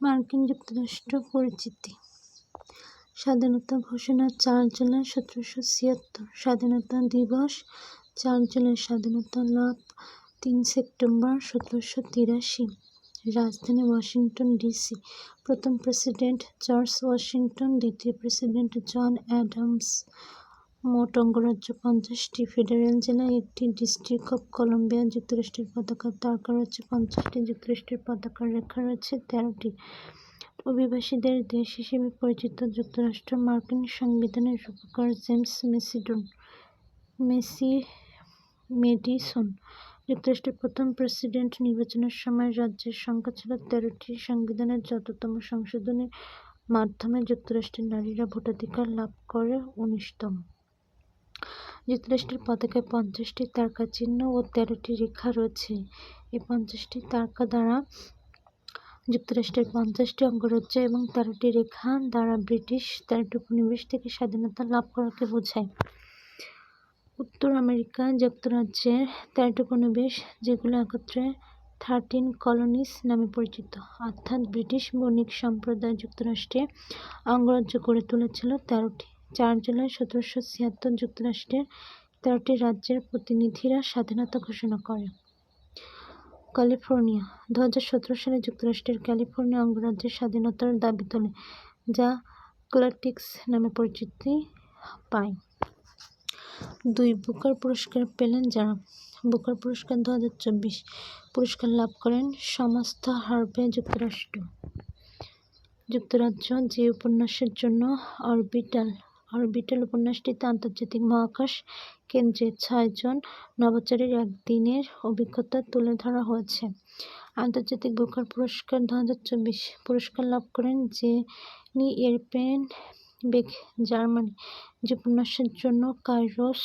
মার্কিন যুক্তরাষ্ট্র পরিচিতি। স্বাধীনতা ঘোষণা চার জুলাই সতেরোশো ছিয়াত্তর। স্বাধীনতা দিবস চার জুলাই স্বাধীনতা লাভ তিন সেপ্টেম্বর সতেরোশো তিরাশি। রাজধানী ওয়াশিংটন ডিসি। প্রথম প্রেসিডেন্ট জর্জ ওয়াশিংটন, দ্বিতীয় প্রেসিডেন্ট জন অ্যাডামস। মোট অঙ্গরাজ্য পঞ্চাশটি। ফেডারেল জেলা একটি ডিস্ট্রিক্ট অফ কলম্বিয়া যুক্তরাষ্ট্রের পতাকার তারকা রয়েছে পঞ্চাশটি যুক্তরাষ্ট্রের পতাকার রেখা রয়েছে তেরোটি। অভিবাসীদের দেশ হিসেবে পরিচিত যুক্তরাষ্ট্র মার্কিন সংবিধানের রূপকার জেমস মেসিডন, মেসি মেডিসন। যুক্তরাষ্ট্রের প্রথম প্রেসিডেন্ট নির্বাচনের সময় রাজ্যের সংখ্যা ছিল তেরোটি। সংবিধানের যততম সংশোধনের মাধ্যমে যুক্তরাষ্ট্রের নারীরা ভোটাধিকার লাভ করে উনিশতম। যুক্তরাষ্ট্রের পতাকায় পঞ্চাশটি তারকা চিহ্ন ও তেরোটি রেখা রয়েছে। এই পঞ্চাশটি তারকা দ্বারা যুক্তরাষ্ট্রের পঞ্চাশটি অঙ্গরাজ্য এবং তেরোটি রেখা দ্বারা ব্রিটিশ তেরোটি উপনিবেশ থেকে স্বাধীনতা লাভ করাকে বোঝায়। উত্তর আমেরিকা যুক্তরাজ্যের তেরোটি উপনিবেশ, যেগুলো একত্রে থার্টিন কলোনিস নামে পরিচিত, অর্থাৎ ব্রিটিশ বণিক সম্প্রদায় যুক্তরাষ্ট্রে অঙ্গরাজ্য গড়ে তুলেছিল তেরোটি। চার জুলাই সতেরোশো ছিয়াত্তর যুক্তরাষ্ট্রের তেরোটি রাজ্যের প্রতিনিধিরা স্বাধীনতা ঘোষণা করে। ক্যালিফোর্নিয়া দু সতেরো সালে যুক্তরাষ্ট্রের ক্যালিফোর্নিয়া অঙ্গরাজ্যের স্বাধীনতার দাবি তোলে, যা ক্লার্টিক্স নামে পরিচিতি পায়। দুই, বুকার পুরস্কার পেলেন যারা? বুকার পুরস্কার দু হাজার চব্বিশ পুরস্কার লাভ করেন সমস্ত হার্ভে যুক্তরাষ্ট্র। যুক্তরাজ্য যে উপন্যাসের জন্য অরবিটাল অরবিটাল উপন্যাসটিতে আন্তর্জাতিক মহাকাশ কেন্দ্রে ছয়জন নভোচারীর একদিনের অভিজ্ঞতা তুলে ধরা হয়েছে। আন্তর্জাতিক বুকার পুরস্কার দু হাজার চব্বিশ পুরস্কার লাভ করেন জেনি এরপেন বেক জার্মানি। যে উপন্যাসের জন্য কাইরোস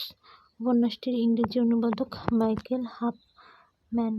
উপন্যাসটির ইংরেজি অনুবাদক মাইকেল হাফম্যান।